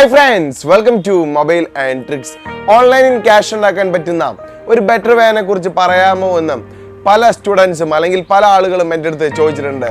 Hi friends welcome to mobile and tricks ഓൺലൈനിൽ cash ഉണ്ടാക്കാൻ പറ്റുന്ന ഒരു ബെറ്റർ വേനെ കുറിച്ച് പറയാമോ എന്ന് പല സ്റ്റുഡൻസും അല്ലെങ്കിൽ പല ആളുകളും എന്റെ അടുത്ത് ചോദിച്ചിട്ടുണ്ട്.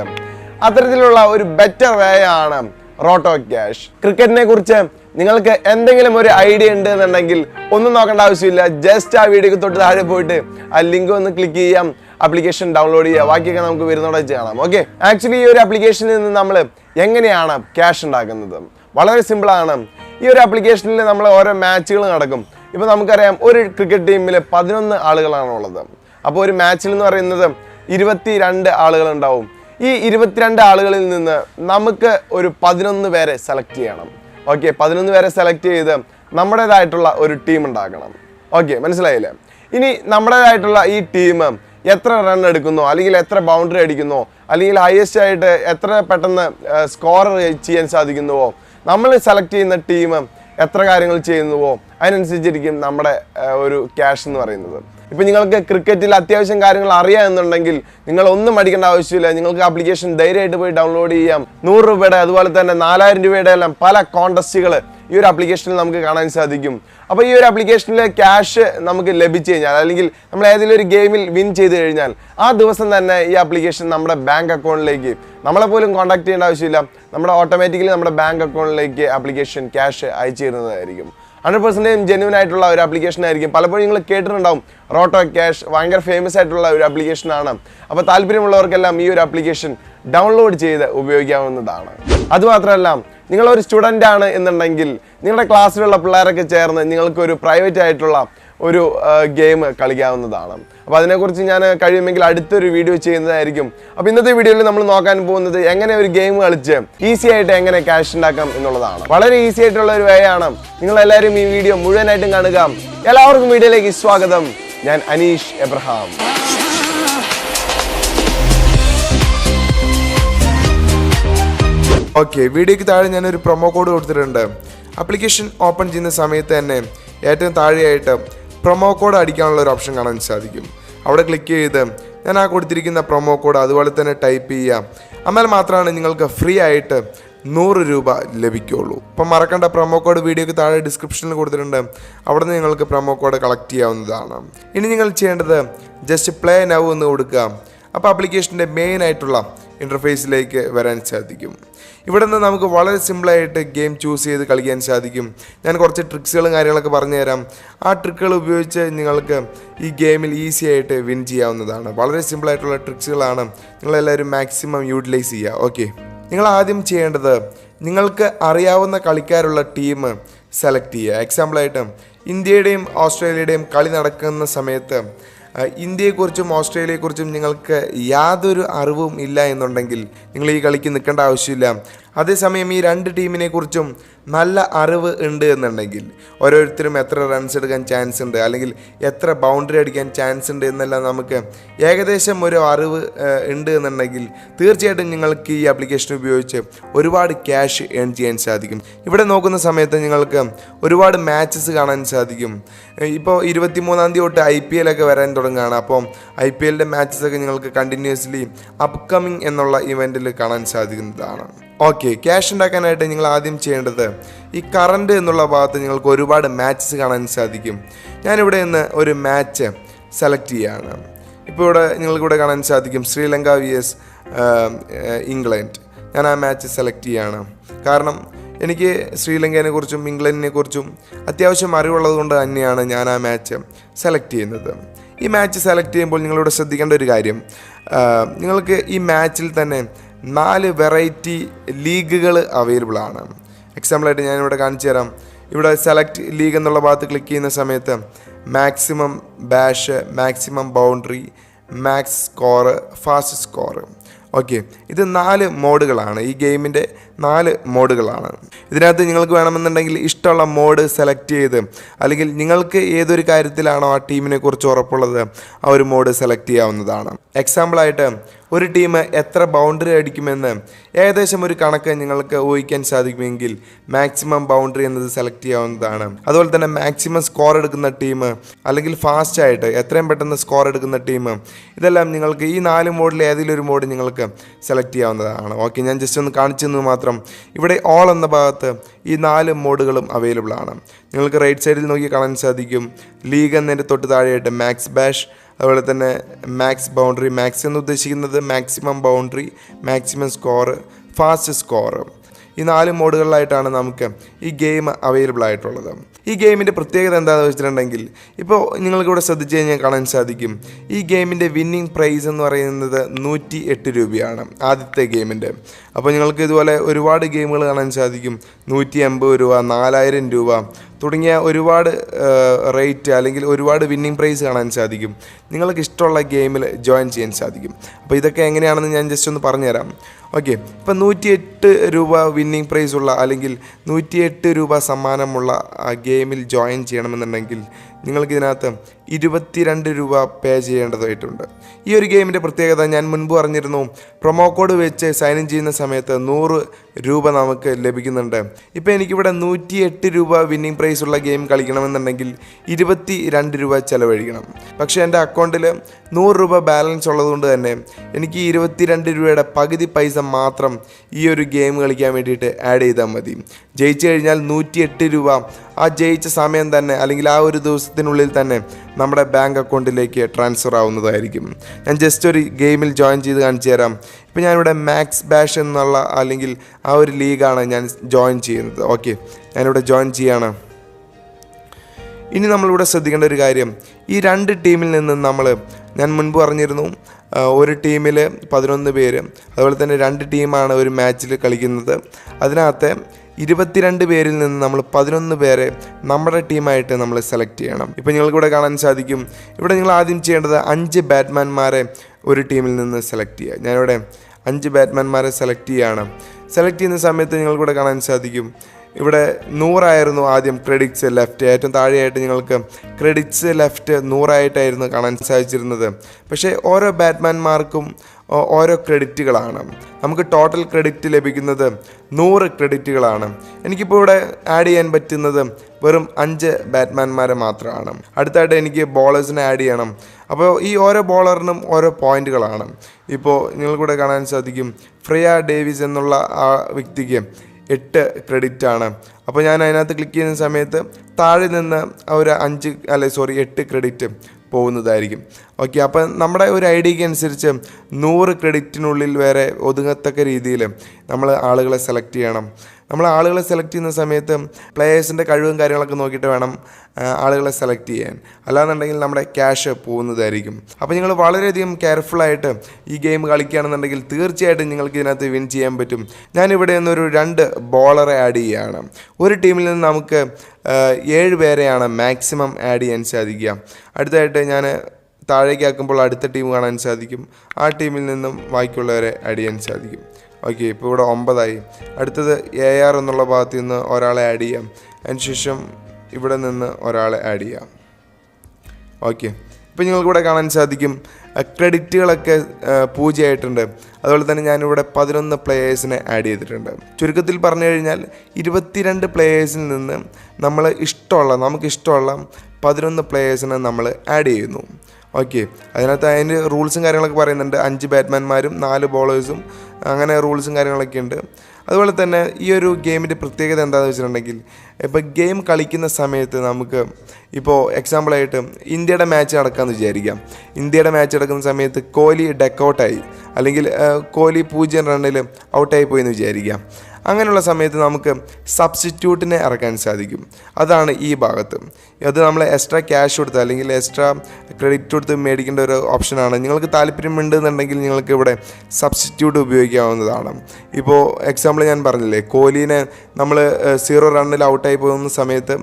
അത്തരത്തിലുള്ള ഒരു ബെറ്റർ വേ ആണ് റോട്ടോ ക്യാഷ് ക്രിക്കറ്റിനെ കുറിച്ച് നിങ്ങൾക്ക് എന്തെങ്കിലും ഒരു ഐഡിയ ഉണ്ട് എന്നുണ്ടെങ്കിൽ ഒന്നും നോക്കേണ്ട ആവശ്യമില്ല. ജസ്റ്റ് ആ വീഡിയോക്ക് തൊട്ട് താഴെ പോയിട്ട് ആ ലിങ്ക് ഒന്ന് ക്ലിക്ക് ചെയ്യാം. ആപ്ലിക്കേഷൻ ഡൗൺലോഡ് ചെയ്യാം. ബാക്കിയൊക്കെ നമുക്ക് വരുന്നോടെ വെച്ച് കാണാം ഓക്കെ ആക്ച്വലി ഈ ഒരു ആപ്ലിക്കേഷനിൽ നിന്ന് നമ്മൾ എങ്ങനെയാണ് ക്യാഷ് ഉണ്ടാക്കുന്നത്? വളരെ സിമ്പിളാണ് ഈ ഒരു ആപ്ലിക്കേഷനിൽ നമ്മൾ ഓരോ മാച്ചുകൾ നടക്കും. ഇപ്പോൾ നമുക്കറിയാം ഒരു ക്രിക്കറ്റ് ടീമിൽ പതിനൊന്ന് ആളുകളാണ് ഉള്ളത്. അപ്പോൾ ഒരു മാച്ചിൽ എന്ന് പറയുന്നത് ഇരുപത്തി രണ്ട് ആളുകൾ ഉണ്ടാവും. ഈ ഇരുപത്തിരണ്ട് ആളുകളിൽ നിന്ന് നമുക്ക് ഒരു പതിനൊന്ന് പേരെ സെലക്ട് ചെയ്യണം. ഓക്കെ പതിനൊന്ന് പേരെ സെലക്ട് ചെയ്ത് നമ്മുടേതായിട്ടുള്ള ഒരു ടീം ഉണ്ടാക്കണം. ഓക്കെ മനസ്സിലായില്ലേ? ഇനി നമ്മുടേതായിട്ടുള്ള ഈ ടീം എത്ര റൺ എടുക്കുന്നു അല്ലെങ്കിൽ എത്ര ബൗണ്ടറി അടിക്കുന്നു അല്ലെങ്കിൽ ഹയസ്റ്റ് ആയിട്ട് എത്ര പെട്ടെന്ന് സ്കോർ ചെയ്യാൻ സാധിക്കുന്നുവോ നമ്മൾ സെലക്ട് ചെയ്യുന്ന ടീം എത്ര കാര്യങ്ങൾ ചെയ്യുന്നുവോ അതിനനുസരിച്ചിരിക്കും നമ്മുടെ ഒരു ക്യാഷ് എന്ന് പറയുന്നത്. ഇപ്പം നിങ്ങൾക്ക് ക്രിക്കറ്റിൽ അത്യാവശ്യം കാര്യങ്ങൾ അറിയാം എന്നുണ്ടെങ്കിൽ നിങ്ങൾ ഒന്നും അടിക്കേണ്ട ആവശ്യമില്ല. നിങ്ങൾക്ക് ആപ്ലിക്കേഷൻ ധൈര്യമായിട്ട് പോയി ഡൗൺലോഡ് ചെയ്യാം. നൂറ് രൂപയുടെ അതുപോലെ തന്നെ നാലായിരം രൂപയുടെ എല്ലാം പല കോണ്ടസ്റ്റുകൾ ഈ ഒരു ആപ്ലിക്കേഷനിൽ നമുക്ക് കാണാൻ സാധിക്കും. അപ്പോൾ ഈ ഒരു ആപ്ലിക്കേഷനിലെ ക്യാഷ് നമുക്ക് ലഭിച്ചു കഴിഞ്ഞാൽ അല്ലെങ്കിൽ നമ്മൾ ഏതെങ്കിലും ഒരു ഗെയിമിൽ വിൻ ചെയ്ത് കഴിഞ്ഞാൽ ആ ദിവസം തന്നെ ഈ ആപ്ലിക്കേഷൻ നമ്മുടെ ബാങ്ക് അക്കൗണ്ടിലേക്ക് നമ്മളെ പോലും കോൺടാക്ട് ചെയ്യേണ്ട ആവശ്യമില്ല. നമ്മുടെ ഓട്ടോമാറ്റിക്കലി നമ്മുടെ ബാങ്ക് അക്കൗണ്ടിലേക്ക് ആപ്ലിക്കേഷൻ ക്യാഷ് അയച്ചു തരുന്നതായിരിക്കും. ഹൺഡ്രഡ് പെർസെന്റേജ് ജെന്യൂൻ ആയിട്ടുള്ള ഒരു ആപ്ലിക്കേഷൻ ആയിരിക്കും. പലപ്പോഴും നിങ്ങൾ കേട്ടിട്ടുണ്ടാവും റോട്ടോ ക്യാഷ് ഭയങ്കര ഫേമസ് ആയിട്ടുള്ള ഒരു ആപ്ലിക്കേഷൻ ആണ്. അപ്പോൾ താല്പര്യമുള്ളവർക്കെല്ലാം ഈ ഒരു ആപ്ലിക്കേഷൻ ഡൗൺലോഡ് ചെയ്ത് ഉപയോഗിക്കാവുന്നതാണ്. അതുമാത്രമല്ല നിങ്ങളൊരു സ്റ്റുഡന്റ് ആണ് എന്നുണ്ടെങ്കിൽ നിങ്ങളുടെ ക്ലാസ്സിലുള്ള പിള്ളേരൊക്കെ ചേർന്ന് നിങ്ങൾക്കൊരു പ്രൈവറ്റ് ആയിട്ടുള്ള ഒരു ഗെയിം കളിക്കാവുന്നതാണ്. അപ്പോൾ അതിനെക്കുറിച്ച് ഞാൻ കഴിയുമെങ്കിൽ അടുത്തൊരു വീഡിയോ ചെയ്യുന്നതായിരിക്കും. അപ്പോൾ ഇന്നത്തെ വീഡിയോയിൽ നമ്മൾ നോക്കാൻ പോകുന്നത് എങ്ങനെ ഒരു ഗെയിം കളിച്ച് ഈസി ആയിട്ട് എങ്ങനെ ക്യാഷ് ഉണ്ടാക്കാം എന്നുള്ളതാണ്. വളരെ ഈസി ആയിട്ടുള്ള ഒരു വേ ആണ്. നിങ്ങൾ എല്ലാവരും ഈ വീഡിയോ മുഴുവനായിട്ടും കാണുക. എല്ലാവർക്കും വീഡിയോയിലേക്ക് സ്വാഗതം. ഞാൻ അനീഷ് എബ്രഹാം. ഓക്കെ വീഡിയോയ്ക്ക് താഴെ ഞാനൊരു പ്രൊമോ കോഡ് കൊടുത്തിട്ടുണ്ട്. ആപ്ലിക്കേഷൻ ഓപ്പൺ ചെയ്യുന്ന സമയത്ത് തന്നെ ഏറ്റവും താഴെയായിട്ട് പ്രൊമോ കോഡ് അടിക്കാനുള്ള ഒരു ഓപ്ഷൻ കാണാൻ സാധിക്കും. അവിടെ ക്ലിക്ക് ചെയ്ത് ഞാൻ ആ കൊടുത്തിരിക്കുന്ന പ്രൊമോ കോഡ് അതുപോലെ തന്നെ ടൈപ്പ് ചെയ്യാം എന്നാൽ മാത്രമാണ് നിങ്ങൾക്ക് ഫ്രീ ആയിട്ട് നൂറ് രൂപ ലഭിക്കുകയുള്ളൂ അപ്പം മറക്കേണ്ട പ്രൊമോ കോഡ് വീഡിയോക്ക് താഴെ ഡിസ്ക്രിപ്ഷനിൽ കൊടുത്തിട്ടുണ്ട്. അവിടെ നിന്ന് നിങ്ങൾക്ക് പ്രൊമോ കോഡ് കളക്ട് ചെയ്യാവുന്നതാണ്. ഇനി നിങ്ങൾ ചെയ്യേണ്ടത് ജസ്റ്റ് പ്ലേ നൗ എന്ന് കൊടുക്കുക. അപ്പോൾ ആപ്ലിക്കേഷന്റെ മെയിൻ ആയിട്ടുള്ള ഇന്റർഫേസിലേക്ക് വരാൻ സാധിക്കും. ഇവിടെ നിന്ന് നമുക്ക് വളരെ സിമ്പിളായിട്ട് ഗെയിം ചൂസ് ചെയ്ത് കളിക്കാൻ സാധിക്കും. ഞാൻ കുറച്ച് ട്രിക്സുകളും കാര്യങ്ങളൊക്കെ പറഞ്ഞു തരാം ആ ട്രിക്കുകൾ ഉപയോഗിച്ച് നിങ്ങൾക്ക് ഈ ഗെയിമിൽ ഈസി ആയിട്ട് വിൻ ചെയ്യാവുന്നതാണ്. വളരെ സിമ്പിളായിട്ടുള്ള ട്രിക്സുകളാണ് നിങ്ങളെല്ലാവരും മാക്സിമം യൂട്ടിലൈസ് ചെയ്യുക. ഓക്കെ നിങ്ങൾ ആദ്യം ചെയ്യേണ്ടത് നിങ്ങൾക്ക് അറിയാവുന്ന കളിക്കാരുള്ള ടീം സെലക്ട് ചെയ്യുക. എക്സാമ്പിളായിട്ട് ഇന്ത്യയുടെയും ഓസ്ട്രേലിയയുടെയും കളി നടക്കുന്ന സമയത്ത് ഇന്ത്യയെക്കുറിച്ചും ഓസ്ട്രേലിയയെക്കുറിച്ചും നിങ്ങൾക്ക് യാതൊരു അറിവും ഇല്ല എന്നുണ്ടെങ്കിൽ നിങ്ങൾ ഈ കളിക്ക് നിൽക്കേണ്ട ആവശ്യമില്ല. അതേസമയം ഈ രണ്ട് ടീമിനെ കുറിച്ചും നല്ല അറിവ് ഉണ്ട് എന്നുണ്ടെങ്കിൽ ഓരോരുത്തരും എത്ര റൺസ് എടുക്കാൻ ചാൻസ് ഉണ്ട് അല്ലെങ്കിൽ എത്ര ബൗണ്ടറി അടിക്കാൻ ചാൻസ് ഉണ്ട് എന്നെല്ലാം നമുക്ക് ഏകദേശം ഒരു അറിവ് ഉണ്ട് എന്നുണ്ടെങ്കിൽ തീർച്ചയായിട്ടും നിങ്ങൾക്ക് ഈ ആപ്ലിക്കേഷൻ ഉപയോഗിച്ച് ഒരുപാട് ക്യാഷ് ഏൺ ചെയ്യാൻ സാധിക്കും. ഇവിടെ നോക്കുന്ന സമയത്ത് നിങ്ങൾക്ക് ഒരുപാട് മാച്ചസ് കാണാൻ സാധിക്കും. ഇപ്പോൾ ഇരുപത്തിമൂന്നാം തീയതി തൊട്ട് ഐ പി എൽ ഒക്കെ വരാൻ തുടങ്ങുകയാണ്. അപ്പോൾ ഐ പി എല്ലിന്റെ മാച്ചസ് ഒക്കെ നിങ്ങൾക്ക് കണ്ടിന്യൂസ്ലി അപ്കമിങ് എന്നുള്ള ഇവന്റിൽ കാണാൻ സാധിക്കുന്നതാണ്. ഓക്കെ ക്യാഷ് ഉണ്ടാക്കാനായിട്ട് നിങ്ങൾ ആദ്യം ചെയ്യേണ്ടത് ഈ കറണ്ട് എന്നുള്ള ഭാഗത്ത് നിങ്ങൾക്ക് ഒരുപാട് മാച്ചസ് കാണാൻ സാധിക്കും. ഞാനിവിടെ നിന്ന് ഒരു മാച്ച് സെലക്ട് ചെയ്യുകയാണ് ഇപ്പോൾ ഇവിടെ നിങ്ങൾക്കിവിടെ കാണാൻ സാധിക്കും ശ്രീലങ്ക വി എസ് ഇംഗ്ലണ്ട്. ഞാൻ ആ മാച്ച് സെലക്ട് ചെയ്യുകയാണ് കാരണം എനിക്ക് ശ്രീലങ്കയെ കുറിച്ചും ഇംഗ്ലണ്ടിനെ കുറിച്ചും അത്യാവശ്യം അറിവുള്ളത് കൊണ്ട് തന്നെയാണ് ഞാൻ ആ മാച്ച് സെലക്ട് ചെയ്യുന്നത്. ഈ മാച്ച് സെലക്ട് ചെയ്യുമ്പോൾ നിങ്ങളിവിടെ ശ്രദ്ധിക്കേണ്ട ഒരു കാര്യം നിങ്ങൾക്ക് ഈ മാച്ചിൽ തന്നെ നാല് വെറൈറ്റി ലീഗുകൾ അവൈലബിൾ ആണ്. എക്സാമ്പിളായിട്ട് ഞാനിവിടെ കാണിച്ചു തരാം. ഇവിടെ സെലക്ട് ലീഗ് എന്നുള്ള ഭാഗത്ത് ക്ലിക്ക് ചെയ്യുന്ന സമയത്ത് maximum bash maximum boundary max score fast score okay ഇത് നാല് മോഡുകളാണ് ഈ ഗെയിമിന്റെ നാല് മോഡുകളാണ്. ഇതിനകത്ത് നിങ്ങൾക്ക് വേണമെന്നുണ്ടെങ്കിൽ ഇഷ്ടമുള്ള മോഡ് സെലക്ട് ചെയ്ത് അല്ലെങ്കിൽ നിങ്ങൾക്ക് ഏതൊരു കാര്യത്തിലാണോ ആ ടീമിനെ കുറിച്ച് ഉറപ്പുള്ളത് ആ ഒരു മോഡ് സെലക്ട് ചെയ്യാവുന്നതാണ്. എക്സാമ്പിളായിട്ട് ഒരു ടീം എത്ര ബൗണ്ടറി അടിക്കുമെന്ന് ഏകദേശം ഒരു കണക്ക് നിങ്ങൾക്ക് ഊഹിക്കാൻ സാധിക്കുമെങ്കിൽ മാക്സിമം ബൗണ്ടറി എന്നത് സെലക്ട് ചെയ്യാവുന്നതാണ്. അതുപോലെ തന്നെ മാക്സിമം സ്കോർ എടുക്കുന്ന ടീം അല്ലെങ്കിൽ ഫാസ്റ്റ് ആയിട്ട് എത്രയും പെട്ടെന്ന് സ്കോർ എടുക്കുന്ന ടീം ഇതെല്ലാം നിങ്ങൾക്ക് ഈ നാല് മോഡിൽ ഏതെങ്കിലും ഒരു മോഡ് നിങ്ങൾക്ക് സെലക്ട് ചെയ്യാവുന്നതാണ്. ഓക്കെ ഞാൻ ജസ്റ്റ് ഒന്ന് കാണിച്ചു തന്നു മാത്രം. മാത്രം. ഇവിടെ ഓൾ എന്ന ഭാഗത്ത് ഈ നാല് മോഡുകളും അവൈലബിൾ ആണ്. നിങ്ങൾക്ക് റൈറ്റ് സൈഡിൽ നോക്കി കാണാൻ സാധിക്കും. ലീഗ് എന്നതിന്റെ തൊട്ട് താഴെയായിട്ട് മാക്സ് ബാഷ് അതുപോലെ തന്നെ മാക്സ് ബൗണ്ടറി മാക്സ് എന്ന് ഉദ്ദേശിക്കുന്നത് maximum boundary maximum score fast score ഈ നാല് മോഡുകളിലായിട്ടാണ് നമുക്ക് ഈ ഗെയിം അവൈലബിൾ ആയിട്ടുള്ളത്. ഈ ഗെയിമിന്റെ പ്രത്യേകത എന്താണെന്ന് വെച്ചിട്ടുണ്ടെങ്കിൽ ഇപ്പോൾ നിങ്ങൾക്കിവിടെ ശ്രദ്ധിച്ചു കഴിഞ്ഞാൽ കാണാൻ സാധിക്കും. ഈ ഗെയിമിന്റെ വിന്നിംഗ് പ്രൈസ് എന്ന് പറയുന്നത് നൂറ്റി എട്ട് രൂപയാണ് ആദ്യത്തെ ഗെയിമിന്റെ അപ്പോൾ നിങ്ങൾക്ക് ഇതുപോലെ ഒരുപാട് ഗെയിമുകൾ കാണാൻ സാധിക്കും. നൂറ്റി എൺപത് രൂപ നാലായിരം രൂപ തുടങ്ങിയ ഒരുപാട് റേറ്റ് അല്ലെങ്കിൽ ഒരുപാട് വിന്നിംഗ് പ്രൈസ് കാണാൻ സാധിക്കും. നിങ്ങൾക്ക് ഇഷ്ടമുള്ള ഗെയിമിൽ ജോയിൻ ചെയ്യാൻ സാധിക്കും. അപ്പോൾ ഇതൊക്കെ എങ്ങനെയാണെന്ന് ഞാൻ ജസ്റ്റ് ഒന്ന് പറഞ്ഞുതരാം. ഓക്കെ. ഇപ്പം നൂറ്റിയെട്ട് രൂപ വിന്നിംഗ് പ്രൈസ് ഉള്ള അല്ലെങ്കിൽ നൂറ്റിയെട്ട് രൂപ സമ്മാനമുള്ള ഗെയിമിൽ ജോയിൻ ചെയ്യണമെന്നുണ്ടെങ്കിൽ നിങ്ങൾക്ക് ഇതിനകത്ത് ഇരുപത്തിരണ്ട് രൂപ പേ ചെയ്യേണ്ടതായിട്ടുണ്ട്. ഈ ഒരു ഗെയിമിന്റെ പ്രത്യേകത ഞാൻ മുൻപ് പറഞ്ഞിരുന്നു. പ്രൊമോ കോഡ് വെച്ച് സൈൻ ഇൻ ചെയ്യുന്ന സമയത്ത് നൂറ് രൂപ നമുക്ക് ലഭിക്കുന്നുണ്ട്. ഇപ്പോൾ എനിക്കിവിടെ നൂറ്റി എട്ട് രൂപ വിന്നിംഗ് പ്രൈസ് ഉള്ള ഗെയിം കളിക്കണമെന്നുണ്ടെങ്കിൽ ഇരുപത്തി രണ്ട് രൂപ ചിലവഴിക്കണം. പക്ഷേ എന്റെ അക്കൗണ്ടിൽ നൂറ് രൂപ ബാലൻസ് ഉള്ളതുകൊണ്ട് തന്നെ എനിക്ക് ഇരുപത്തിരണ്ട് രൂപയുടെ പകുതി പൈസ മാത്രം ഈ ഒരു ഗെയിം കളിക്കാൻ വേണ്ടിയിട്ട് ആഡ് ചെയ്താൽ മതി. ജയിച്ചു കഴിഞ്ഞാൽ നൂറ്റി രൂപ ആ ജയിച്ച സമയം തന്നെ അല്ലെങ്കിൽ ആ ഒരു ദിവസത്തിനുള്ളിൽ തന്നെ നമ്മുടെ ബാങ്ക് അക്കൗണ്ടിലേക്ക് ട്രാൻസ്ഫർ ആവുന്നതായിരിക്കും. ഞാൻ ജസ്റ്റ് ഒരു ഗെയിമിൽ ജോയിൻ ചെയ്ത് കാണിച്ചു തരാം. ഇപ്പോൾ ഞാനിവിടെ മാക്സ് ബാഷ് എന്നുള്ള അല്ലെങ്കിൽ ആ ഒരു ലീഗാണ് ഞാൻ ജോയിൻ ചെയ്യുന്നത്. ഓക്കെ ഞാനിവിടെ ജോയിൻ ചെയ്യാണ്. ഇനി നമ്മളിവിടെ ശ്രദ്ധിക്കേണ്ട ഒരു കാര്യം. ഈ രണ്ട് ടീമിൽ നിന്ന് നമ്മൾ ഞാൻ മുൻപ് പറഞ്ഞിരുന്നു ഒരു ടീമിൽ പതിനൊന്ന് പേര് അതുപോലെ തന്നെ രണ്ട് ടീമാണ് ഒരു മാച്ചിൽ കളിക്കുന്നത്. അതിനകത്ത് ഇരുപത്തിരണ്ട് പേരിൽ നിന്ന് നമ്മൾ പതിനൊന്ന് പേരെ നമ്മുടെ ടീമായിട്ട് നമ്മൾ സെലക്ട് ചെയ്യണം. ഇപ്പം നിങ്ങൾക്കിവിടെ കാണാൻ സാധിക്കും. ഇവിടെ നിങ്ങൾ ആദ്യം ചെയ്യേണ്ടത് അഞ്ച് ബാറ്റ്മാൻമാരെ ഒരു ടീമിൽ നിന്ന് സെലക്ട് ചെയ്യുക. ഞാനിവിടെ അഞ്ച് ബാറ്റ്മാൻമാരെ സെലക്ട് ചെയ്യുകയാണ്. സെലക്ട് ചെയ്യുന്ന സമയത്ത് നിങ്ങൾക്കിവിടെ കാണാൻ സാധിക്കും. ഇവിടെ നൂറായിരുന്നു ആദ്യം ക്രെഡിറ്റ്സ് ലെഫ്റ്റ്. ഏറ്റവും താഴെയായിട്ട് നിങ്ങൾക്ക് ക്രെഡിറ്റ്സ് ലെഫ്റ്റ് നൂറായിട്ടായിരുന്നു കാണാൻ സാധിച്ചിരുന്നത്. പക്ഷേ ഓരോ ബാറ്റ്മാൻമാർക്കും ഓരോ ക്രെഡിറ്റുകളാണ്. നമുക്ക് ടോട്ടൽ ക്രെഡിറ്റ് ലഭിക്കുന്നത് നൂറ് ക്രെഡിറ്റുകളാണ്. എനിക്കിപ്പോൾ ഇവിടെ ആഡ് ചെയ്യാൻ പറ്റുന്നത് വെറും അഞ്ച് ബാറ്റ്മാൻമാരെ മാത്രമാണ്. അടുത്തായിട്ട് എനിക്ക് ബോളേഴ്സിനെ ആഡ് ചെയ്യണം. അപ്പോൾ ഈ ഓരോ ബോളറിനും ഓരോ പോയിന്റുകളാണ് ഇപ്പോൾ നിങ്ങൾക്കൂടെ കാണാൻ സാധിക്കും ഫ്രിയ ഡേവിസ് എന്നുള്ള ആ വ്യക്തിക്ക് എട്ട് ക്രെഡിറ്റ് ആണ് അപ്പോൾ ഞാൻ അതിനകത്ത് ക്ലിക്ക് ചെയ്യുന്ന സമയത്ത് താഴെ നിന്ന് ഒരു അഞ്ച് അല്ലെ സോറി എട്ട് ക്രെഡിറ്റ് പോകുന്നതായിരിക്കും. ഓക്കെ അപ്പം നമ്മുടെ ഒരു ഐഡിയക്ക് അനുസരിച്ച് നൂറ് ക്രെഡിറ്റിനുള്ളിൽ വരെ ഒതുങ്ങത്തക്ക രീതിയിൽ നമ്മൾ ആളുകളെ സെലക്ട് ചെയ്യണം. നമ്മൾ ആളുകളെ സെലക്ട് ചെയ്യുന്ന സമയത്ത് പ്ലേയേഴ്സിന്റെ കഴിവും കാര്യങ്ങളൊക്കെ നോക്കിയിട്ട് വേണം ആളുകളെ സെലക്ട് ചെയ്യാൻ. അല്ലാന്നുണ്ടെങ്കിൽ നമ്മുടെ ക്യാഷ് പോകുന്നതായിരിക്കും. അപ്പോൾ നിങ്ങൾ വളരെയധികം കെയർഫുള്ളായിട്ട് ഈ ഗെയിം കളിക്കുകയാണെന്നുണ്ടെങ്കിൽ തീർച്ചയായിട്ടും നിങ്ങൾക്ക് ഇതിനകത്ത് വിൻ ചെയ്യാൻ പറ്റും. ഞാനിവിടെ നിന്നൊരു രണ്ട് ബോളറെ ആഡ് ചെയ്യുകയാണ്. ഒരു ടീമിൽ നിന്ന് നമുക്ക് ഏഴ് പേരെയാണ് മാക്സിമം ആഡ് ചെയ്യാൻ സാധിക്കുക. അടുത്തായിട്ട് ഞാൻ താഴേക്ക് ആക്കുമ്പോൾ അടുത്ത ടീം കാണാൻ സാധിക്കും. ആ ടീമിൽ നിന്നും ബാക്കിയുള്ളവരെ ആഡ് ചെയ്യാൻ സാധിക്കും. ഓക്കെ ഇപ്പോൾ ഇവിടെ ഒമ്പതായി. അടുത്തത് എ ആർ എന്നുള്ള ഭാഗത്ത് നിന്ന് ഒരാളെ ആഡ് ചെയ്യാം. അതിനുശേഷം ഇവിടെ നിന്ന് ഒരാളെ ആഡ് ചെയ്യാം. ഓക്കെ ഇപ്പോൾ നിങ്ങൾക്കിവിടെ കാണാൻ സാധിക്കും. ക്രെഡിറ്റുകളൊക്കെ പൂജയായിട്ടുണ്ട് അതുപോലെ തന്നെ ഞാനിവിടെ പതിനൊന്ന് പ്ലേയേഴ്സിനെ ആഡ് ചെയ്തിട്ടുണ്ട്. ചുരുക്കത്തിൽ പറഞ്ഞു കഴിഞ്ഞാൽ ഇരുപത്തിരണ്ട് പ്ലേയേഴ്സിൽ നിന്ന് നമ്മൾ ഇഷ്ടമുള്ള നമുക്ക് ഇഷ്ടമുള്ള പതിനൊന്ന് പ്ലേയേഴ്സിനെ നമ്മൾ ആഡ് ചെയ്യുന്നു. ഓക്കെ അതിനകത്ത് അതിന്റെ റൂൾസും കാര്യങ്ങളൊക്കെ പറയുന്നുണ്ട്. അഞ്ച് ബാറ്റ്മാൻമാരും നാല് ബോളേഴ്സും അങ്ങനെ റൂൾസും കാര്യങ്ങളൊക്കെ ഉണ്ട്. അതുപോലെ തന്നെ ഈ ഒരു ഗെയിമിന്റെ പ്രത്യേകത എന്താണെന്ന് വെച്ചിട്ടുണ്ടെങ്കിൽ ഇപ്പോൾ ഗെയിം കളിക്കുന്ന സമയത്ത് നമുക്ക് ഇപ്പോൾ എക്സാമ്പിളായിട്ട് ഇന്ത്യയുടെ മാച്ച് നടക്കാമെന്ന് വിചാരിക്കാം. ഇന്ത്യയുടെ മാച്ച് നടക്കുന്ന സമയത്ത് കോഹ്ലി ഡെക്കൗട്ടായി അല്ലെങ്കിൽ കോഹ്ലി പൂജ്യം റണ്ണിൽ ഔട്ടായി പോയി എന്ന് വിചാരിക്കാം. അങ്ങനെയുള്ള സമയത്ത് നമുക്ക് സബ്സ്റ്റിറ്റ്യൂട്ടിനെ ഇറക്കാൻ സാധിക്കും. അതാണ് ഈ ഭാഗത്ത്. അത് നമ്മൾ എക്സ്ട്രാ ക്യാഷ് കൊടുത്ത് അല്ലെങ്കിൽ എക്സ്ട്രാ ക്രെഡിറ്റ് കൊടുത്ത് മേടിക്കേണ്ട ഒരു ഓപ്ഷനാണ് നിങ്ങൾക്ക് താല്പര്യമുണ്ട് എന്നുണ്ടെങ്കിൽ നിങ്ങൾക്ക് ഇവിടെ സബ്സ്റ്റിറ്റ്യൂട്ട് ഉപയോഗിക്കാവുന്നതാണ്. ഇപ്പോൾ എക്സാമ്പിൾ ഞാൻ പറഞ്ഞില്ലേ കോഹ്ലിനെ നമ്മൾ സീറോ റണ്ണിൽ ഔട്ടായി പോകുന്ന സമയത്ത്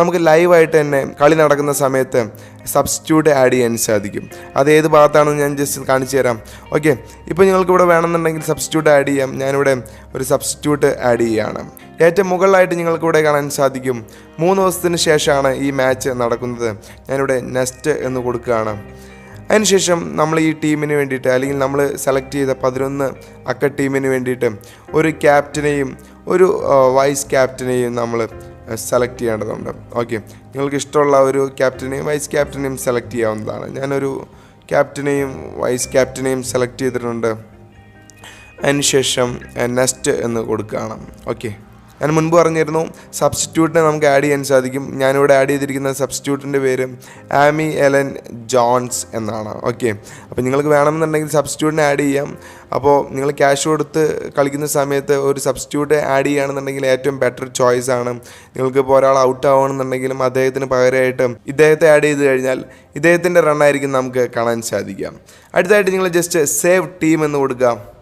നമുക്ക് ലൈവായിട്ട് തന്നെ കളി നടക്കുന്ന സമയത്ത് സബ്സ്റ്റിറ്റ്യൂട്ട് ആഡ് ചെയ്യാൻ സാധിക്കും. അത് ഏത് ഭാഗത്താണെന്ന് ഞാൻ ജസ്റ്റ് കാണിച്ചു തരാം. ഓക്കെ ഇപ്പോൾ നിങ്ങൾക്ക് ഇവിടെ വേണമെന്നുണ്ടെങ്കിൽ സബ്സ്റ്റിറ്റ്യൂട്ട് ആഡ് ചെയ്യാം. ഞാനിവിടെ ഒരു സബ്സ്റ്റിറ്റ്യൂട്ട് ആഡ് ചെയ്യുകയാണ്. ഏറ്റവും മുകളിലായിട്ട് നിങ്ങൾക്ക് ഇവിടെ കാണാൻ സാധിക്കും. മൂന്ന് ദിവസത്തിന് ശേഷമാണ് ഈ മാച്ച് നടക്കുന്നത്. ഞാനിവിടെ നെസ്റ്റ് എന്ന് കൊടുക്കുകയാണ്. അതിനുശേഷം നമ്മൾ ഈ ടീമിന് വേണ്ടിയിട്ട് അല്ലെങ്കിൽ നമ്മൾ സെലക്ട് ചെയ്ത പതിനൊന്ന് അക്ക ടീമിന് വേണ്ടിയിട്ട് ഒരു ക്യാപ്റ്റനെയും ഒരു വൈസ് ക്യാപ്റ്റനെയും നമ്മൾ സെലക്ട് ചെയ്യേണ്ടതുണ്ട്. ഓക്കെ നിങ്ങൾക്ക് ഇഷ്ടമുള്ള ഒരു ക്യാപ്റ്റനെയും വൈസ് ക്യാപ്റ്റനെയും സെലക്ട് ചെയ്യാവുന്നതാണ്. ഞാനൊരു ക്യാപ്റ്റനെയും വൈസ് ക്യാപ്റ്റനെയും സെലക്ട് ചെയ്തിട്ടുണ്ട്. അതിനുശേഷം നെസ്റ്റ് എന്ന് കൊടുക്കുകയാണ്. ഓക്കെ ഞാൻ മുൻപ് പറഞ്ഞിരുന്നു സബ്സ്റ്റിറ്റ്യൂട്ടിനെ നമുക്ക് ആഡ് ചെയ്യാൻ സാധിക്കും. ഞാനിവിടെ ആഡ് ചെയ്തിരിക്കുന്ന സബ്സ്റ്റിറ്റ്യൂട്ടിന്റെ പേര് ആമി എലൻ ജോൺസ് എന്നാണ്. ഓക്കെ അപ്പോൾ നിങ്ങൾക്ക് വേണമെന്നുണ്ടെങ്കിൽ സബ്സ്റ്റിറ്റ്യൂട്ടിനെ ആഡ് ചെയ്യാം. അപ്പോൾ നിങ്ങൾ ക്യാഷ് കൊടുത്ത് കളിക്കുന്ന സമയത്ത് ഒരു സബ്സ്റ്റിറ്റ്യൂട്ട് ആഡ് ചെയ്യുകയാണെന്നുണ്ടെങ്കിൽ ഏറ്റവും ബെറ്റർ ചോയ്സ് ആണ്. നിങ്ങൾക്ക് ഇപ്പോൾ ഒരാൾ ഔട്ട് ആവുകയാണെന്നുണ്ടെങ്കിലും അദ്ദേഹത്തിന് പകരമായിട്ട് ഇദ്ദേഹത്തെ ആഡ് ചെയ്ത് കഴിഞ്ഞാൽ ഇദ്ദേഹത്തിന്റെ റണ്ണായിരിക്കും നമുക്ക് കാണാൻ സാധിക്കാം അടുത്തതായിട്ട് നിങ്ങൾ ജസ്റ്റ് സേവ് ടീം എന്ന് കൊടുക്കുക.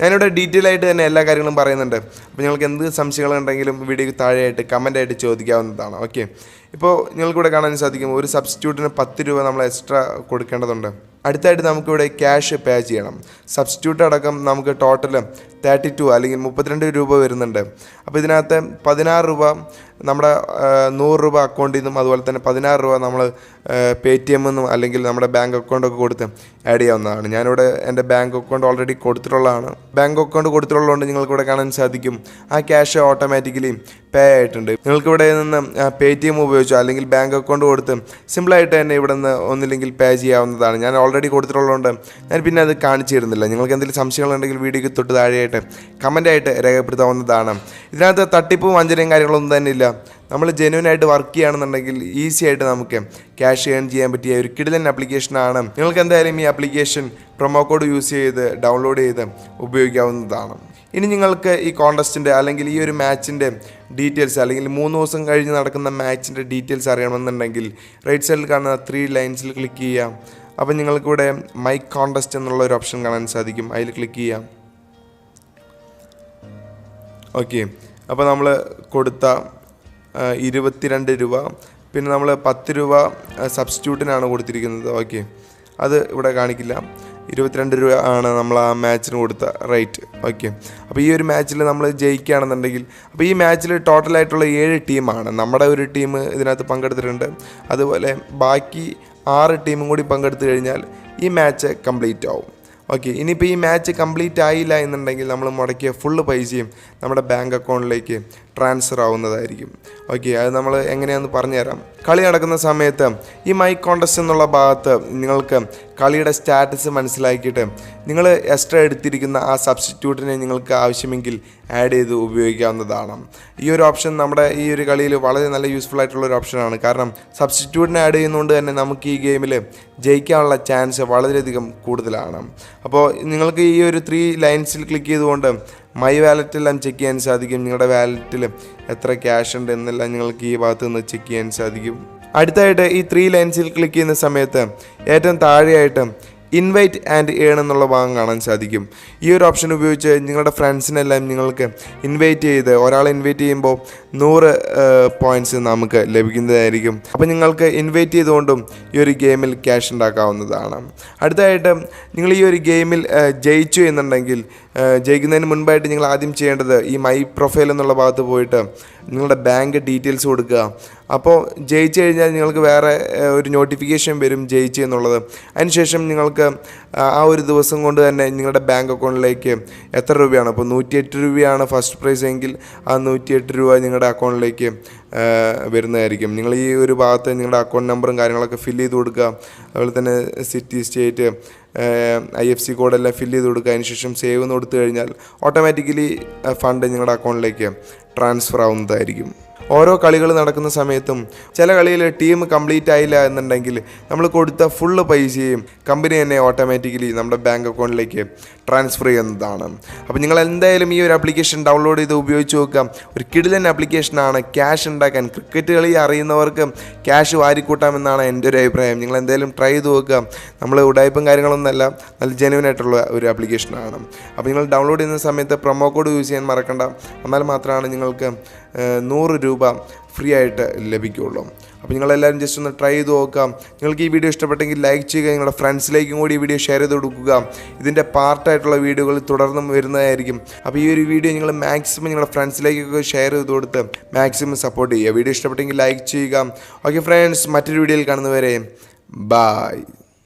ഞാനിവിടെ ഡീറ്റെയിൽ ആയിട്ട് തന്നെ എല്ലാ കാര്യങ്ങളും പറയുന്നുണ്ട്. അപ്പോൾ നിങ്ങൾക്ക് എന്ത് സംശയങ്ങളുണ്ടെങ്കിലും വീഡിയോക്ക് താഴെയായിട്ട് കമന്റ് ആയിട്ട് ചോദിക്കാവുന്നതാണ്. ഓക്കെ ഇപ്പോൾ നിങ്ങൾക്കിവിടെ കാണാൻ സാധിക്കും ഒരു സബ്സ്റ്റിറ്റ്യൂട്ടിന് പത്ത് രൂപ നമ്മൾ എക്സ്ട്രാ കൊടുക്കേണ്ടതുണ്ട്. അടുത്തായിട്ട് നമുക്കിവിടെ ക്യാഷ് പേ ചെയ്യണം. സബ്സ്റ്റിറ്റ്യൂട്ട് അടക്കം നമുക്ക് ടോട്ടൽ തേർട്ടി ടു അല്ലെങ്കിൽ മുപ്പത്തിരണ്ട് രൂപ വരുന്നുണ്ട്. അപ്പോൾ ഇതിനകത്ത് പതിനാറ് രൂപ നമ്മുടെ നൂറ് രൂപ അക്കൗണ്ടിൽ നിന്നും അതുപോലെ തന്നെ പതിനാറ് രൂപ നമ്മൾ പേ ടി എമ്മിൽ നിന്നും അല്ലെങ്കിൽ നമ്മുടെ ബാങ്ക് അക്കൗണ്ടൊക്കെ കൊടുത്ത് ആഡ് ചെയ്യാവുന്നതാണ്. ഞാനിവിടെ എന്റെ ബാങ്ക് അക്കൗണ്ട് ഓൾറെഡി കൊടുത്തിട്ടുള്ളതാണ്. ബാങ്ക് അക്കൗണ്ട് കൊടുത്തിട്ടുള്ളതുകൊണ്ട് നിങ്ങൾക്കിവിടെ കാണാൻ സാധിക്കും. ആ ക്യാഷ് ഓട്ടോമാറ്റിക്കലി പേ ആയിട്ടുണ്ട്. നിങ്ങൾക്കിവിടെ നിന്ന് പേ ടി എം ഉപയോഗിച്ചോ അല്ലെങ്കിൽ ബാങ്ക് അക്കൗണ്ട് കൊടുത്ത് സിമ്പിളായിട്ട് തന്നെ ഇവിടെ നിന്ന് ഒന്നില്ലെങ്കിൽ പേ ചെയ്യാവുന്നതാണ്. ഞാൻ ഓൾറെഡി കൊടുത്തിട്ടുള്ളതുകൊണ്ട് ഞാൻ പിന്നെ അത് കാണിച്ചു തരുന്നില്ല. നിങ്ങൾക്ക് എന്തെങ്കിലും സംശയങ്ങളുണ്ടെങ്കിൽ വീഡിയോയ്ക്ക് തൊട്ട് താഴെയായിട്ട് കമന്റായിട്ട് രേഖപ്പെടുത്താവുന്നതാണ്. ഇതിനകത്ത് തട്ടിപ്പും വഞ്ചനയും കാര്യങ്ങളൊന്നും തന്നെ ഇല്ല. നമ്മൾ ജെന്യൂനായിട്ട് വർക്ക് ചെയ്യുകയാണെന്നുണ്ടെങ്കിൽ ഈസി ആയിട്ട് നമുക്ക് ക്യാഷ് ഏൺ ചെയ്യാൻ പറ്റിയ ഒരു കിടിലൻ ആപ്ലിക്കേഷനാണ് നിങ്ങൾക്ക് എന്തായാലും ഈ ആപ്ലിക്കേഷൻ പ്രൊമോ കോഡ് യൂസ് ചെയ്ത് ഡൗൺലോഡ് ചെയ്ത് ഉപയോഗിക്കാവുന്നതാണ്. ഇനി നിങ്ങൾക്ക് ഈ കോണ്ടസ്റ്റിന്റെ അല്ലെങ്കിൽ ഈ ഒരു മാച്ചിന്റെ ഡീറ്റെയിൽസ് അല്ലെങ്കിൽ മൂന്ന് ദിവസം കഴിഞ്ഞ് നടക്കുന്ന മാച്ചിന്റെ ഡീറ്റെയിൽസ് അറിയണമെന്നുണ്ടെങ്കിൽ റൈറ്റ് സൈഡിൽ കാണുന്ന ത്രീ ലൈൻസിൽ ക്ലിക്ക് ചെയ്യാം അപ്പോൾ നിങ്ങൾക്കിവിടെ മൈക്ക് കോണ്ടസ്റ്റ് എന്നുള്ള ഒരു ഓപ്ഷൻ കാണാൻ സാധിക്കും. അതിൽ ക്ലിക്ക് ചെയ്യാം. ഓക്കെ അപ്പോൾ നമ്മൾ കൊടുത്ത ഇരുപത്തിരണ്ട് രൂപ. പിന്നെ നമ്മൾ പത്ത് രൂപ സബ്സ്റ്റിറ്റ്യൂട്ടിനാണ് കൊടുത്തിരിക്കുന്നത്. ഓക്കെ അത് ഇവിടെ കാണിക്കില്ല. ഇരുപത്തിരണ്ട് രൂപ ആണ് നമ്മൾ ആ മാച്ചിന് കൊടുത്ത റേറ്റ് ഓക്കെ അപ്പോൾ ഈ ഒരു മാച്ചിൽ നമ്മൾ ജയിക്കുകയാണെന്നുണ്ടെങ്കിൽ അപ്പോൾ ഈ മാച്ചിൽ ടോട്ടലായിട്ടുള്ള ഏഴ് ടീമാണ് നമ്മുടെ ഒരു ടീം ഇതിനകത്ത് പങ്കെടുത്തിട്ടുണ്ട്. അതുപോലെ ബാക്കി ആറ് ടീമും കൂടി പങ്കെടുത്തു കഴിഞ്ഞാൽ ഈ മാച്ച് കംപ്ലീറ്റ് ആവും. ഓക്കെ ഇനിയിപ്പോൾ ഈ മാച്ച് കംപ്ലീറ്റ് ആയില്ല എന്നുണ്ടെങ്കിൽ നമ്മൾ മുടക്കിയ ഫുള്ള് പൈസയും നമ്മുടെ ബാങ്ക് അക്കൗണ്ടിലേക്ക് ട്രാൻസ്ഫർ ആവുന്നതായിരിക്കും. ഓക്കെ അത് നമ്മൾ എങ്ങനെയാണെന്ന് പറഞ്ഞുതരാം. കളി നടക്കുന്ന സമയത്ത് ഈ മൈക്ക് കോണ്ടസ്റ്റ് എന്നുള്ള ഭാഗത്ത് നിങ്ങൾക്ക് കളിയുടെ സ്റ്റാറ്റസ് മനസ്സിലാക്കിയിട്ട് നിങ്ങൾ എക്സ്ട്രാ എടുത്തിരിക്കുന്ന ആ സബ്സ്റ്റിറ്റ്യൂട്ടിനെ നിങ്ങൾക്ക് ആവശ്യമെങ്കിൽ ആഡ് ചെയ്ത് ഉപയോഗിക്കാവുന്നതാണ്. ഈ ഒരു ഓപ്ഷൻ നമ്മുടെ ഈ ഒരു കളിയിൽ വളരെ നല്ല യൂസ്ഫുൾ ആയിട്ടുള്ള ഒരു ഓപ്ഷനാണ് കാരണം സബ്സ്റ്റിറ്റ്യൂട്ടിനെ ആഡ് ചെയ്യുന്നതുകൊണ്ട് തന്നെ നമുക്ക് ഈ ഗെയിമിൽ ജയിക്കാനുള്ള ചാൻസ് വളരെയധികം കൂടുതലാണ്. അപ്പോൾ നിങ്ങൾക്ക് ഈ ഒരു ത്രീ ലൈൻസിൽ ക്ലിക്ക് ചെയ്തുകൊണ്ട് മൈ വാലറ്റെല്ലാം ചെക്ക് ചെയ്യാൻ സാധിക്കും. നിങ്ങളുടെ വാലറ്റിൽ എത്ര ക്യാഷ് ഉണ്ട് എന്നെല്ലാം നിങ്ങൾക്ക് ഈ ഭാഗത്ത് നിന്ന് ചെക്ക് ചെയ്യാൻ സാധിക്കും. അടുത്തായിട്ട് ഈ ത്രീ ലൈൻസിൽ ക്ലിക്ക് ചെയ്യുന്ന സമയത്ത് ഏറ്റവും താഴെയായിട്ട് ഇൻവൈറ്റ് ആൻഡ് ഏൺ എന്നുള്ള ഭാഗം കാണാൻ സാധിക്കും. ഈ ഒരു ഓപ്ഷൻ ഉപയോഗിച്ച് നിങ്ങളുടെ ഫ്രണ്ട്സിനെല്ലാം നിങ്ങൾക്ക് ഇൻവൈറ്റ് ചെയ്ത് ഒരാളെ ഇൻവൈറ്റ് ചെയ്യുമ്പോൾ നൂറ് പോയിന്റ്സ് നമുക്ക് ലഭിക്കുന്നതായിരിക്കും. അപ്പോൾ നിങ്ങൾക്ക് ഇൻവൈറ്റ് ചെയ്തുകൊണ്ടും ഈ ഒരു ഗെയിമിൽ ക്യാഷ് ഉണ്ടാക്കാവുന്നതാണ്. അടുത്തതായിട്ട് നിങ്ങൾ ഈ ഒരു ഗെയിമിൽ ജയിച്ചു എന്നുണ്ടെങ്കിൽ ജയിക്കുന്നതിന് മുൻപായിട്ട് നിങ്ങൾ ആദ്യം ചെയ്യേണ്ടത് ഈ മൈ പ്രൊഫൈൽ എന്നുള്ള ഭാഗത്ത് പോയിട്ട് നിങ്ങളുടെ ബാങ്ക് ഡീറ്റെയിൽസ് കൊടുക്കുക. അപ്പോൾ ജയിച്ചു കഴിഞ്ഞാൽ നിങ്ങൾക്ക് വേറെ ഒരു നോട്ടിഫിക്കേഷൻ വരും ജയിച്ചു എന്നുള്ളത്. അതിനുശേഷം നിങ്ങൾക്ക് ആ ഒരു ദിവസം കൊണ്ട് തന്നെ നിങ്ങളുടെ ബാങ്ക് അക്കൗണ്ടിലേക്ക് എത്ര രൂപയാണ്? അപ്പോൾ നൂറ്റിയെട്ട് രൂപയാണ് ഫസ്റ്റ് പ്രൈസ് എങ്കിൽ ആ നൂറ്റിയെട്ട് രൂപ നിങ്ങളുടെ അക്കൗണ്ടിലേക്ക് വരുന്നതായിരിക്കും. നിങ്ങൾ ഈ ഒരു ഭാഗത്ത് നിങ്ങളുടെ അക്കൗണ്ട് നമ്പറും കാര്യങ്ങളൊക്കെ ഫില്ല് ചെയ്ത് കൊടുക്കുക. അതുപോലെ തന്നെ city state I F C കോഡെല്ലാം fill ചെയ്ത് കൊടുക്കുക. അതിന് ശേഷം സേവ് എന്ന് കൊടുത്തു കഴിഞ്ഞാൽ ഓട്ടോമാറ്റിക്കലി ഫണ്ട് നിങ്ങളുടെ അക്കൗണ്ടിലേക്ക് ട്രാൻസ്ഫർ ആവുന്നതായിരിക്കും. ഓരോ കളികൾ നടക്കുന്ന സമയത്തും ചില കളിയിൽ ടീം കംപ്ലീറ്റ് ആയില്ല എന്നുണ്ടെങ്കിൽ നമ്മൾ കൊടുത്ത ഫുള്ള് പൈസയും കമ്പനി തന്നെ ഓട്ടോമാറ്റിക്കലി നമ്മുടെ ബാങ്ക് അക്കൗണ്ടിലേക്ക് ട്രാൻസ്ഫർ ചെയ്യുന്നതാണ്. അപ്പോൾ നിങ്ങൾ എന്തായാലും ഈ ഒരു ആപ്ലിക്കേഷൻ ഡൗൺലോഡ് ചെയ്ത് ഉപയോഗിച്ച് നോക്കാം ഒരു കിടിലൻ ആപ്ലിക്കേഷനാണ് ക്യാഷ് ഉണ്ടാക്കാൻ ക്രിക്കറ്റ് കളി അറിയുന്നവർക്ക് ക്യാഷ് വാരിക്കൂട്ടാമെന്നാണ് എന്റെ ഒരു അഭിപ്രായം. നിങ്ങൾ എന്തായാലും ട്രൈ ചെയ്ത് നോക്കുക. നമ്മൾ ഉടായ്പും കാര്യങ്ങളൊന്നുമല്ല. നല്ല ജെനുവൻ ആയിട്ടുള്ള ഒരു ആപ്ലിക്കേഷനാണ് അപ്പോൾ നിങ്ങൾ ഡൗൺലോഡ് ചെയ്യുന്ന സമയത്ത് പ്രൊമോ കോഡ് യൂസ് ചെയ്യാൻ മറക്കണ്ട. എന്നാൽ മാത്രമാണ് നിങ്ങൾക്ക് നൂറ് രൂപ ഫ്രീ ആയിട്ട് ലഭിക്കുകയുള്ളൂ അപ്പോൾ നിങ്ങളെല്ലാവരും ജസ്റ്റ് ഒന്ന് ട്രൈ ചെയ്ത് നോക്കാം നിങ്ങൾക്ക് ഈ വീഡിയോ ഇഷ്ടപ്പെട്ടെങ്കിൽ ലൈക്ക് ചെയ്യുക. നിങ്ങളുടെ ഫ്രണ്ട്സിലേക്കും കൂടി ഈ വീഡിയോ ഷെയർ ചെയ്ത് കൊടുക്കുക. ഇതിന്റെ പാർട്ടായിട്ടുള്ള വീഡിയോകൾ തുടർന്നും വരുന്നതായിരിക്കും. അപ്പോൾ ഈ ഒരു വീഡിയോ നിങ്ങൾ മാക്സിമം നിങ്ങളുടെ ഫ്രണ്ട്സിലേക്കൊക്കെ ഷെയർ ചെയ്ത് കൊടുത്ത് മാക്സിമം സപ്പോർട്ട് ചെയ്യുക. വീഡിയോ ഇഷ്ടപ്പെട്ടെങ്കിൽ ലൈക്ക് ചെയ്യുക. ഓക്കെ ഫ്രണ്ട്സ് മറ്റൊരു വീഡിയോയിൽ കാണുന്നവരെ ബായ്